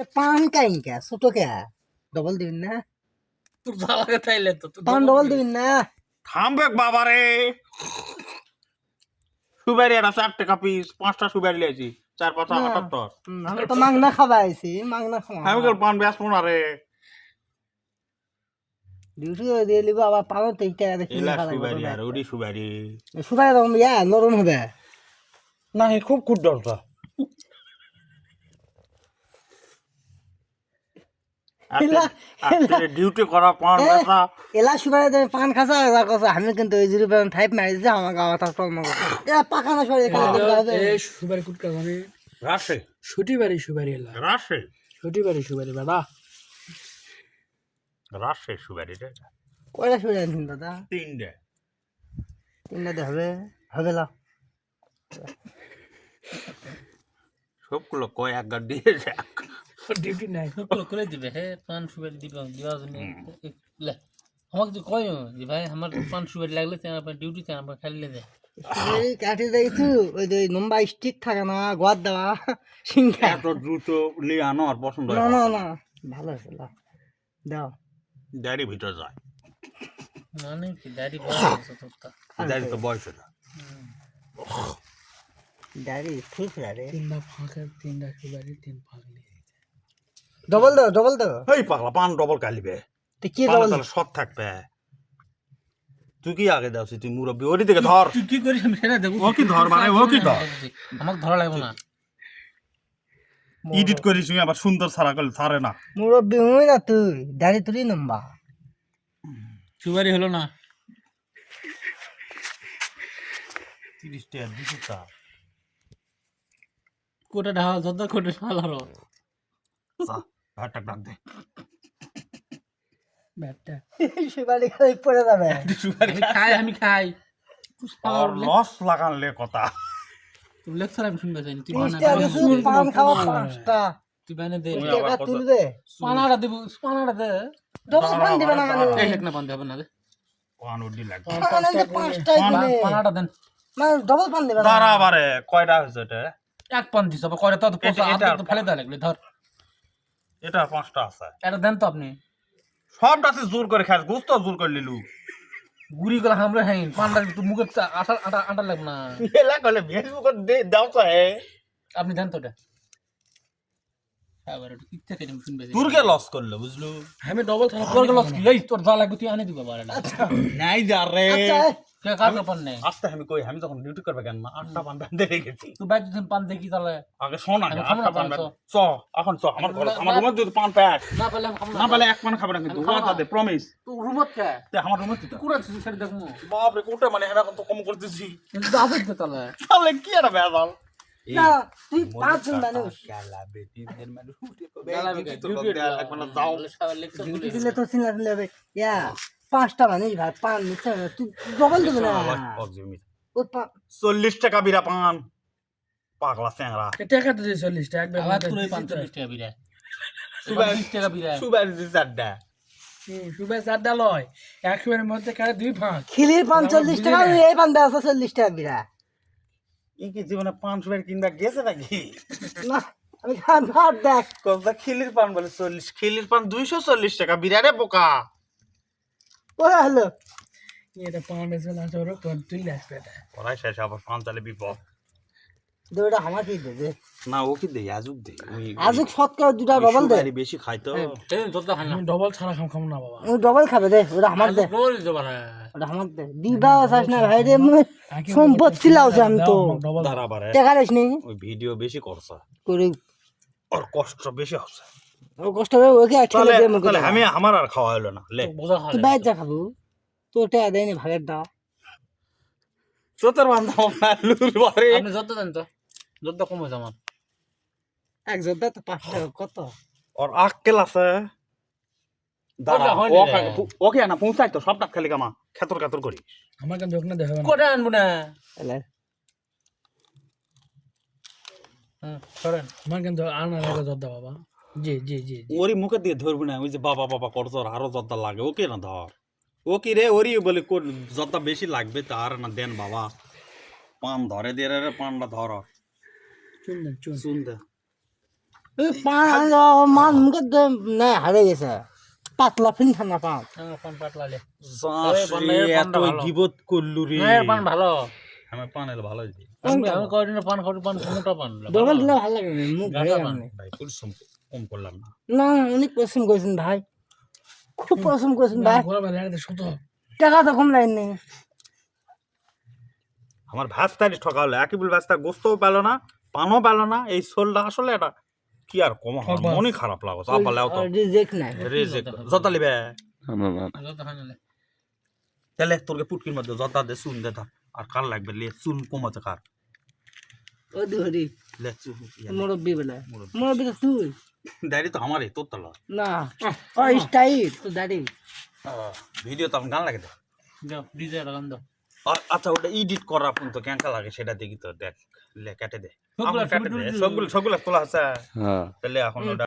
এ পান কাইন কে ছোট কে? ডবল দিবেন না? তোর জ্বালাকে তাইলে তো তুই পান ডবল দিবেন না? থামবে বাবা রে সুবারি একটা চার টাকা পিস পাঁচটা সুবারি লিয়েছি চার পাঁচটা না। আটাত্তর। আমি তো মাংনা খাবা আইছি মাংনা খাওয়া। আমি কেউ পান বেসবো না রে। ডিউটি দিয়ে লিব আবার পানো তেইশ টাকা দেখি সুবারি আর ওডি সুবারি সুপারি রকম ইয়া নরম হবে। না খুব এলা- ডিউটি করা পান এ, বেসা এলা সুপারি তুমি পান খাসা এলা কথা আমি কিন্তু ওই জিরো পয়েন্ট ফাইভ মারি দিছে আমার গাওয়া তার প্রমাণ এলা পাকানো সুপারি খাওয়া এই সুপারি কুটকা মানে রাশে। ছুটি বাড়ি সুপারি এলা। রাশে। ছুটি বাড়ি সুপারি বাবা। রাশে সুবারি রে কয়টা সুপারি আনছেন দাদা? তিনটে। তিনটা দিয়ে হবে হবে না সবগুলো কয় এক গাড় দিয়ে যাক ডিউটি নাই করে দিবে হে পান সুপারি দিব দিবার জন্য লে আমাকে তো কয় যে ভাই আমার পান সুপারি লাগলে তেন ডিউটি তেন আপনার খালি দে এই কাঠি দেখছু ওই যে লম্বা স্টিক থাকে না গোয়ার দেওয়া সিংহা এত দ্রুত লিয়ে আনো আর পছন্দ না। না না ভালো আছে লাও দাও। ডায়েরি ভিতরে যায়। মানে কি? দাড়ি বড় আছে ডায়েরি তো বয়স না ডায়েরি ঠিক রে। তিনটা ফাঁকা তিনটা তিন ফাঁকলি ডবল দাও ডবল দাও। এই পাগলা পান ডবল কালিবে। তো কি ডবল তাহলে সৎ থাকবে। তুই কি আগে দাওছি তুই মুরব্বী ওটি থেকে ধর। তুই কি করিস আমি সেটা দেখব। ও কি ধর মানে, ও কি ধর? আমাকে ধরা লাগবে না। এডিট করিস তুমি আবার সুন্দর ছাড়া করলে ছাড়ে না। মুরব্বী হুই না তুই দাড়ি তুই লম্বা। সুপারি হলো না। তিরিশ টাকা দুশো টাকা কোটা ঢাল যত কোটা ঢাল হলো ডাক দে। ব্যাটটা। সুপারি খালি পড়ে যাবে। আমি খাই আমি খাই। আর লস লাগানলে কথা। তুই লেকচার আমি শুনবে চাই তুই পান খাওয়া পাঁচটা। তুই বানা দে। তুমি টাকা কত- তুলবে। পানাটা দেবো পানাটা দে। ডবল পান দিবে না মানে এই এক না পান হবে না দে। পান উডি পান এই দিলে পানাটা দেন। মানে ডবল পান দিবে না। দাঁড়া কয়টা হয়েছে এটা এক পান আবার করে তো তো ফেলে দেওয়া লাগবে ধর। এটা পাঁচটা আছে। এটা দেন তো আপনি। সবটাতে জোর করে খাস গোস্ত জোর করে লিলু। গুড়ি গুলো হামলে হ্যাঁ পানটা তো মুখে আটা আটা আটা লাগবে না। এলা কলে ফেসবুকে দে দাও তো হে। আপনি দেন তো এটা। শুনবে তুরকে লস করল বুঝলু? আমি ডবল তোর গেল এই তোর যা লাগবে তুই আনে দিবা বারে নাই যা রে। আচ্ছা। কে কার পান নেই? আস্তে আমি কই আমি যখন ডিউটি করবে কেন না আটটা পান ব্যান্ডে রেখেছি। তুই বাইরে যখন পান দেখি তাহলে। আগে শোন আগে আটটা পান চ এখন চ আমার ঘর আমার রুমে যদি পান প্যাক। না পেলে না। পেলে এক পান খাবে না কিন্তু না। দে প্রমিস তুই রুমত কে তে আমার রুমত তুই কুড়া তুই সেটা দেখমু বাপ রে কোটে মানে এখন তো কম করতেছি কিন্তু আসবে তাহলে। তাহলে কি আর বেজাল? না তুই পাঁচজন মানুষ। ডিউটি। দিলে তো হবে। ইয়া পাঁচটা মানুষ ভাই পান নিচ্ছে তুই ডবল দিবে না। চল্লিশ টাকা বিরা পান। পাগলা চ্যাংরা টাকা তো চল্লিশ টাকা টাকা সুবাই চারটা। লয়। একশো এর মধ্যে কারে দুই ফাঁক খিলির পান চল্লিশ টাকা এই পান দেওয়া আছে চল্লিশ টাকা বিরা। ই কি জীবনে পান সুবাই কিনবা গেছে নাকি? না আমি খান ভাত দেখ। কতটা খিলির পান বলে চল্লিশ খিলির পান দুইশো চল্লিশ টাকা ওরা হলো। এটা আসবে পড়াই শেষ আবার পান চালে বিপদ। দুটা আমাকে দেবে না ও কি আজুক আজুক শতকরা দুটা ডবল দে। বেশি খায় তো। ডবল ছাড়া খাম খাম না বাবা। ডবল খাবে দে ওটা আমার দে। রোল দিতে পারে ওটা আমার দে দিবা চাস না ভাই রে মুই সম্পত্তি আমি তো। নি? ওই ভিডিও বেশি করছে। করে। ওর কষ্ট বেশি হচ্ছে। ও কষ্ট হবে ওকে তাহলে তাহলে আমি আমার আর খাওয়া হলো না। লে। বোঝা তুই বাইরে যা খাব। তোর টাকা দেয়নি ভাগের দাও চোতের বান্ধব লুর বারে আপনি যত দেন তো। যত কম হয়েছে এক যোদ্ধা তো পাঁচ টাকা কত? ওর আক্কেল আছে। ওকে রে। না পৌঁছাই তো সবটা খালি কামা খেতর খেতর করি আমার কিন্তু ওখানে দেখা কোটা আনব না? এলে আমার কিন্তু আনা লাগে যদ্দা বাবা। জি জি জি জি। ওরই মুখে দিয়ে ধরবি না ওই যে বাবা বাবা আরও যত্তা লাগে ওকে না ধর। ও কি রে ওরই বলে যত্তা বেশি লাগবে তার না দেন বাবা। পান ধরে দিয়ে রে পানটা ধর। চুন দে। পান মান মুখে না হারিয়ে গেছে। পাতলা ফিন ঠান্ডা পান আমার পান পাতলা লে। এত ভালো। গিবত করলু রে। পান ভালো। আমার পান এলে ভালো আমি আমি কয়দিন পান পান মোটা পান? দিলে ভালো লাগে না, মুখ। ভাই পরিশ্রম কম করলাম না। না অনেক পরিশ্রম করেছেন ভাই। খুব পরিশ্রম করেছেন ভাই। টাকা তো কম লাইন নেই আমার ভাস্তারি ঠকা হলো একই বল ভাস্তা গোস্তও পেল না পানও পেল না এই শোলটা আসলে এটা কি আর কম? ঠকবাজ। মনে খারাপ লাগো চাপা লেও তো। রিজেক্ট নাই। রেজেক জতা লিবে। হয়। তাহলে তোরকে পুটকির মধ্যে জতা দে চুন দে। আর কার লাগবে লে? চুন কমাতে কার? ও দুহরি লে চুন। মুরব্বী বেলা। মুরব্বী। তো তুই। দাড়ি তো আমারই তোর তলা না। ও স্টাইল। তো দাড়ি। ভিডিও তো গান লাগে দাও ডিজে একটা গান দাও। আচ্ছা ওটা এডিট করা পর্যন্ত ক্যাঙ্কা লাগে সেটা দেখি তো দেখ লে কেটে দে। সবগুলা কেটে দে। সবগুলো সবগুলো তোলা আছে। হ্যাঁ। তাহলে এখন ওটা